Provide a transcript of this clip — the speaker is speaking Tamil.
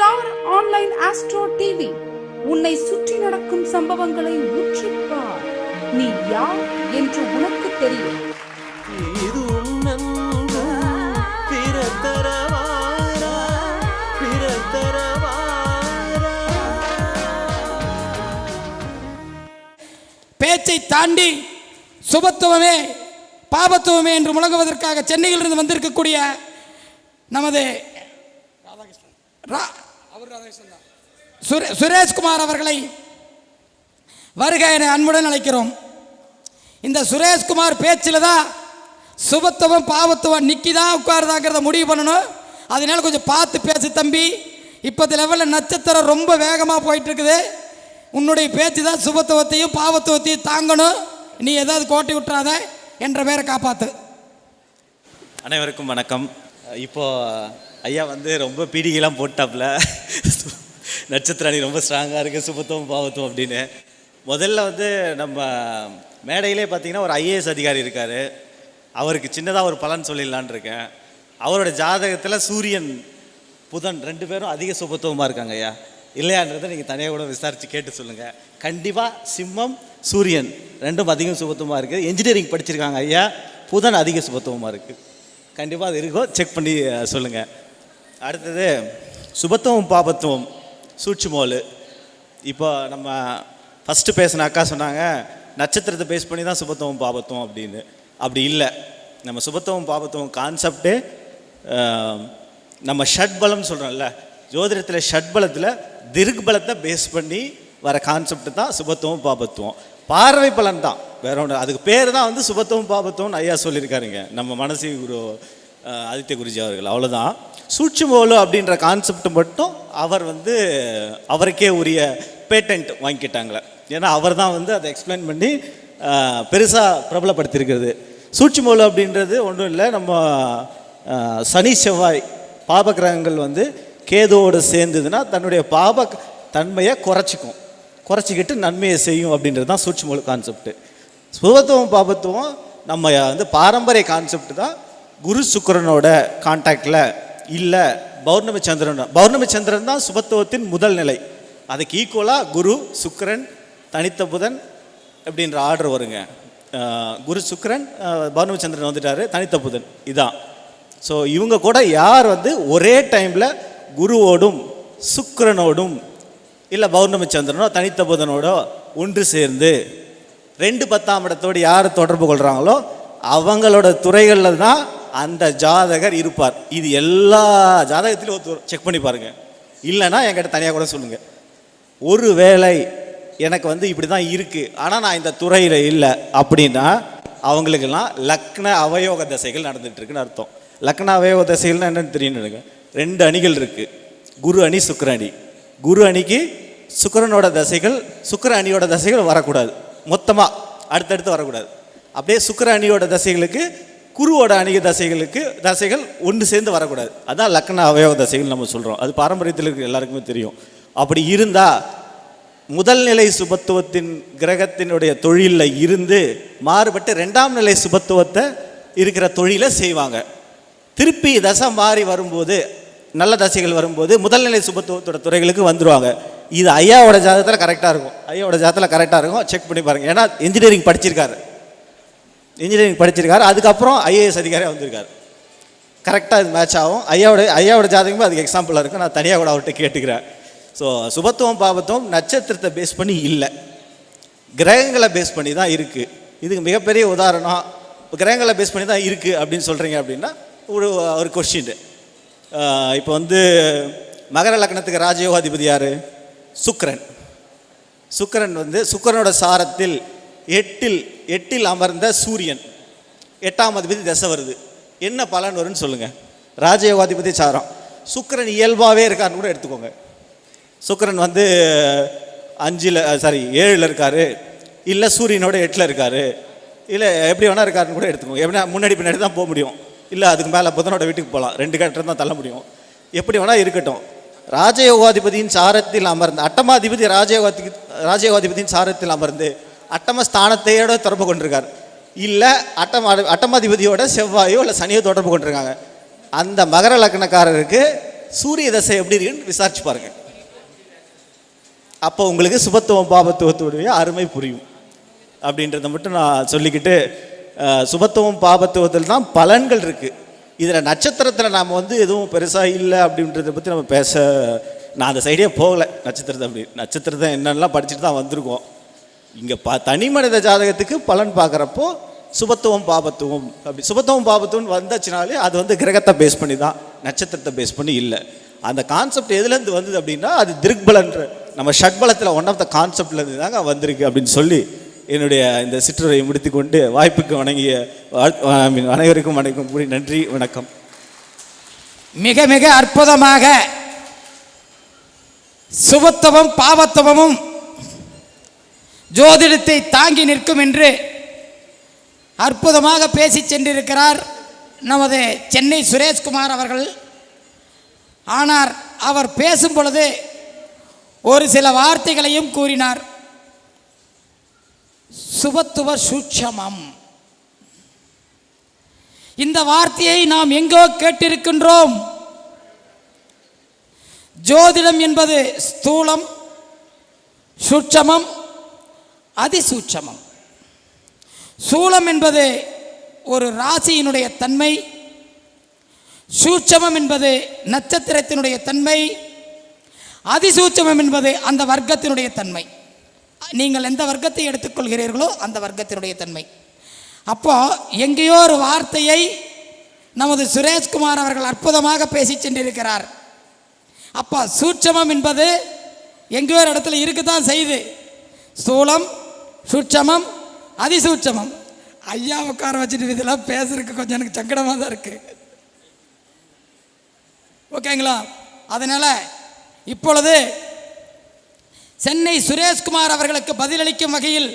Star online astro TV. உன்னை சுற்றி நடக்கும் சம்பவங்களை உற்றுப்பார் நீ யார் என்று உனக்கு தெரியும். இது உன்னன்பு பிறத்தரவாரா பிறத்தரவாரா. பேச்சை தாண்டி சுபத்துவமே பாபத்துவமே என்று முழங்குவதற்காக சென்னையிலிருந்து வந்திருக்கக்கூடிய நமது ரா- சுரே- சுரேஷ்குமார் அவர்களை வருக என அன்புடன் அழைக்கிறோம். இந்த சுரேஷ்குமார் பேச்சில் தான் சுபத்துவம் பாவத்துவம் நிக்கி தான் உட்காருதாங்கிறத முடிவு பண்ணணும். அதனால கொஞ்சம் பார்த்து பேசு தம்பி. இப்போது லெவலில் நட்சத்திரம் ரொம்ப வேகமாக போயிட்டு இருக்குது உன்னுடைய பேச்சு தான் சுபத்துவத்தையும் பாவத்துவத்தையும் தாங்கணும். நீ ஏதாவது கோட்டை விட்டுறாத என்ற பேரை காப்பாற்று அனைவருக்கும் வணக்கம். இப்போ ஐயா வந்து ரொம்ப பீடிகைலாம் போட்டாப்புல நட்சத்திர அணி ரொம்ப ஸ்ட்ராங்காக இருக்குது சுபத்துவம் பாவத்துவம் அப்படின்னு. முதல்ல வந்து நம்ம மேடையிலே பார்த்தீங்கன்னா ஒரு ஐஏஎஸ் அதிகாரி இருக்கார். அவருக்கு சின்னதாக ஒரு பலன் சொல்லிடலான்னு இருக்கேன். அவரோட ஜாதகத்தில் சூரியன் புதன் ரெண்டு பேரும் அதிக சுபத்துவமாக இருக்காங்க ஐயா. இல்லையான்றதை நீங்கள் தனியாக கூட விசாரித்து கேட்டு சொல்லுங்கள் கண்டிப்பாக சிம்மம் சூரியன் ரெண்டும் அதிகம் சுபத்துவமாக இருக்குது இன்ஜினியரிங் படிச்சிருக்காங்க ஐயா. புதன் அதிக சுபத்துவமாக இருக்குது கண்டிப்பாக அது இருக்கோ செக் பண்ணி சொல்லுங்கள் அடுத்தது சுபத்துவம் பாபத்துவம் சூட்சுமோல். இப்போ நம்ம ஃபஸ்ட்டு பேசின அக்கா சொன்னாங்க நட்சத்திரத்தை பேஸ் பண்ணி தான் சுபத்துவம் பாபத்துவம் அப்படின்னு. அப்படி இல்லை. நம்ம சுபத்துவம் பாபத்துவம் கான்செப்டே நம்ம ஷட்பலம்னு சொல்கிறோம்ல ஜோதிடத்தில் ஷட்பலத்தில் திருக்கு பலத்தை பேஸ் பண்ணி வர கான்செப்ட் தான் சுபத்துவம் பாபத்துவம். பார்வை பலன் தான். வேற ஒன்று அதுக்கு பேர் தான் வந்து சுபத்துவம் பாபத்துவம்னு ஐயா சொல்லியிருக்காருங்க. நம்ம மனசு குரு ஆதித்ய குருஜி அவர்கள். அவ்வளோதான் சூட்சுமோலு அப்படின்ற கான்செப்ட் மட்டும் அவர் வந்து அவருக்கே உரிய பேட்டன்ட் வாங்கிக்கிட்டாங்களே ஏன்னா அவர் தான் வந்து அதை எக்ஸ்பிளைன் பண்ணி பெருசாக பிரபலப்படுத்தியிருக்கிறது. சூட்சுமோலு அப்படின்றது ஒன்றும் இல்லை. நம்ம சனி செவ்வாய் பாப கிரகங்கள் வந்து கேதுவோடு சேர்ந்ததுன்னா தன்னுடைய பாப தன்மையை குறைச்சிக்கும். குறைச்சிக்கிட்டு நன்மையை செய்யும் அப்படின்றது தான் சூட்சுமோலு கான்செப்ட் சுபத்துவம் பாபத்துவம் நம்ம வந்து பாரம்பரிய கான்செப்ட் தான். குரு சுக்கிரனோட கான்டாக்டில் இல்லை பௌர்ணமி சந்திரன். பௌர்ணமி சந்திரன் தான் சுபத்துவத்தின் முதல் நிலை. அதுக்கு ஈக்குவலாக குரு சுக்கரன் தனித்த புதன் அப்படின்ற ஆர்டர் வருங்க. குரு சுக்கரன் பௌர்ணமி சந்திரன் வந்துட்டார் தனித்த புதன். இதான். ஸோ இவங்க கூட யார் வந்து ஒரே டைமில் குருவோடும் சுக்கரனோடும் இல்லை பௌர்ணமி சந்திரனோ தனித்த புதனோடோ ஒன்று சேர்ந்து ரெண்டு பத்தாம் இடத்தோடு யார் தொடர்பு கொள்கிறாங்களோ அவங்களோட துறைகளில் தான் அந்த ஜாதகர் இருப்பார். இது எல்லா ஜாதகத்திலும் ஒருத்தர் செக் பண்ணி பாருங்கள் இல்லைன்னா என்கிட்ட தனியாக கூட சொல்லுங்கள் ஒரு வேளை எனக்கு வந்து இப்படி தான் இருக்குது ஆனால் நான் இந்த துறையில் இல்லை அப்படின்னா அவங்களுக்கெல்லாம் லக்ன அவயோக தசைகள் நடந்துகிட்ருக்குன்னு அர்த்தம். லக்ன அவயோக தசைகள்னா என்னென்னு தெரியும் ரெண்டு அணிகள் இருக்குது குரு அணி சுக்கர அணி. குரு அணிக்கு சுக்கரனோட தசைகள் சுக்கர அணியோட தசைகள் வரக்கூடாது. மொத்தமாக அடுத்தடுத்து வரக்கூடாது. அப்படியே சுக்கர அணியோட தசைகளுக்கு குருவோட அணிக தசைகளுக்கு தசைகள் ஒன்று சேர்ந்து வரக்கூடாது. அதான் லக்ன அவயோக தசைகள் நம்ம சொல்கிறோம் அது பாரம்பரியத்தில் இருக்கிற எல்லாருக்குமே தெரியும். அப்படி இருந்தால் முதல் நிலை சுபத்துவத்தின் கிரகத்தினுடைய தொழிலில் இருந்து மாறுபட்டு ரெண்டாம் நிலை சுபத்துவத்தை இருக்கிற தொழிலை செய்வாங்க. திருப்பி தசை மாறி வரும்போது நல்ல தசைகள் வரும்போது முதல் நிலை சுபத்துவத்தோட துறைகளுக்கு வந்துடுவாங்க இது ஐயாவோட ஜாதகத்தில் கரெக்டாக இருக்கும். ஐயாவோட ஜாதகத்தில் கரெக்டாக இருக்கும். செக் பண்ணி பாருங்கள் ஏன்னா இன்ஜினியரிங் படிச்சிருக்காரு. இன்ஜினியரிங் படிச்சிருக்காரு. அதுக்கப்புறம் ஐஏஎஸ் அதிகாரியாக வந்திருக்காரு. கரெக்டாக இது மேட்ச் ஆகும். ஐயாவோட ஐயாவோட ஜாதகமும் அதுக்கு எக்ஸாம்பிளாக இருக்கும் நான் தனியாக கூட அவர்கிட்ட கேட்டுக்கிறேன். ஸோ சுபத்துவம் பாபத்துவம் நட்சத்திரத்தை பேஸ் பண்ணி இல்லை. கிரகங்களை பேஸ் பண்ணி தான் இருக்குது இதுக்கு மிகப்பெரிய உதாரணம் கிரகங்களை பேஸ் பண்ணி தான் இருக்குது அப்படின்னு சொல்கிறீங்க அப்படின்னா ஒரு ஒரு கொஷின் இப்போ வந்து மகர லக்னத்துக்கு ராஜயோகாதிபதி யார்? சுக்ரன் சுக்கரன் வந்து சுக்கரனோட சாரத்தில் எட்டில் எட்டில் அமர்ந்த சூரியன். எட்டாம் அதிபதி தசை வருது. என்ன பலன் வரும்னு சொல்லுங்கள் ராஜயோகாதிபதி சாரம். சுக்கரன் இயல்பாகவே இருக்காருன்னு கூட எடுத்துக்கோங்க. சுக்கரன் வந்து அஞ்சில் சாரி ஏழில் இருக்கார். இல்லை சூரியனோட எட்டில் இருக்கார். இல்லை எப்படி வேணா இருக்காருன்னு கூட எடுத்துக்கோங்க. எப்படின்னா முன்னாடி பின்னாடி தான் போக முடியும். இல்லை அதுக்கு மேலே புதனோட வீட்டுக்கு போகலாம் ரெண்டு கட்டம் தான் தள்ள முடியும். எப்படி வேணால் இருக்கட்டும். ராஜயோகாதிபதியின் சாரத்தில் அமர்ந்து அட்டமாதிபதி ராஜயோகாதி ராஜயோகாதிபதியின் சாரத்தில் அமர்ந்து அட்டம ஸ்தானத்தையோட தொடர்பு கொண்டிருக்கார். இல்லை அட்டமா அட்டமாதிபதியோட செவ்வாயோ இல்லை சனியோ தொடர்பு கொண்டிருக்காங்க. அந்த மகர லக்னக்காரருக்கு சூரிய தசை எப்படி இருக்குன்னு விசாரிச்சு பாருங்க. அப்போ உங்களுக்கு சுபத்துவம் பாபத்துவத்துடைய அருமை புரியும். அப்படின்றத மட்டும் நான் சொல்லிக்கிட்டு சுபத்துவம் பாபத்துவத்தில் தான் பலன்கள் இருக்குது இதில் நட்சத்திரத்தில் நாம் வந்து எதுவும் பெருசாக இல்லை அப்படின்றத பற்றி நம்ம பேச நான் அந்த சைடே போகலை. நட்சத்திரத்தை அப்படி நட்சத்திரத்தை என்னென்னலாம் படிச்சுட்டு தான் வந்திருக்கோம். இங்கே பா தனி மனித ஜாதகத்துக்கு பலன் பார்க்குறப்போ சுபத்துவம் பாபத்துவம் அப்படி சுபத்துவம் பாபத்துவம் வந்துச்சுனாலே அது வந்து கிரகத்தை பேஸ் பண்ணி தான் நட்சத்திரத்தை பேஸ் பண்ணி இல்லை. அந்த கான்செப்ட் எதுலேருந்து வந்தது அப்படின்னா அது திருக்பலன்ற நம்ம ஷட்பலத்தில் ஒன் ஆஃப் த கான்செப்ட்லேருந்து தாங்க வந்திருக்கு அப்படின்னு சொல்லி என்னுடைய இந்த சிற்றுரையை முடித்துக்கொண்டு வாய்ப்புக்கு வணங்கிய அனைவருக்கும் வணக்கம். கூறி நன்றி வணக்கம். மிக மிக அற்புதமாக சுபத்துவம் பாவத்துவமும் ஜோதிடத்தை தாங்கி நிற்கும் என்று அற்புதமாக பேசி சென்றிருக்கிறார் நமது சென்னை சுரேஷ்குமார் அவர்கள். ஆனால் அவர் பேசும் பொழுது ஒரு சில வார்த்தைகளையும் கூறினார். சுபத்துவ சூட்சமம். இந்த வார்த்தையை நாம் எங்கோ கேட்டிருக்கின்றோம். ஜோதிடம் என்பது ஸ்தூலம் சூட்சமம் அதிசூட்சமம். சூலம் என்பது ஒரு ராசியினுடைய தன்மை சூட்சமம் என்பது நட்சத்திரத்தினுடைய தன்மை அதிசூட்சமம் என்பது அந்த வர்க்கத்தினுடைய தன்மை. நீங்கள் எந்த வர்க்கத்தை எடுத்துக்கொள்கிறீர்களோ அந்த வர்க்கத்தினுடைய தன்மை. அப்போ எங்கேயோ ஒரு வார்த்தையை நமது சுரேஷ்குமார் அவர்கள் அற்புதமாக பேசி சென்றிருக்கிறார். அப்போ சூட்சமம் என்பது எங்கேயோ ஒரு இடத்துல இருக்க தான் செய்து ஸ்தூலம் சூட்சமம் அதிசூட்சமம். ஐயா உட்கார வச்சுட்டு இதெல்லாம் பேசுறதுக்கு கொஞ்சம் எனக்கு சங்கடமாக தான் இருக்கு. ஓகேங்களா அதனால் இப்பொழுது சென்னை சுரேஷ்குமார் அவர்களுக்கு பதிலளிக்கும் வகையில்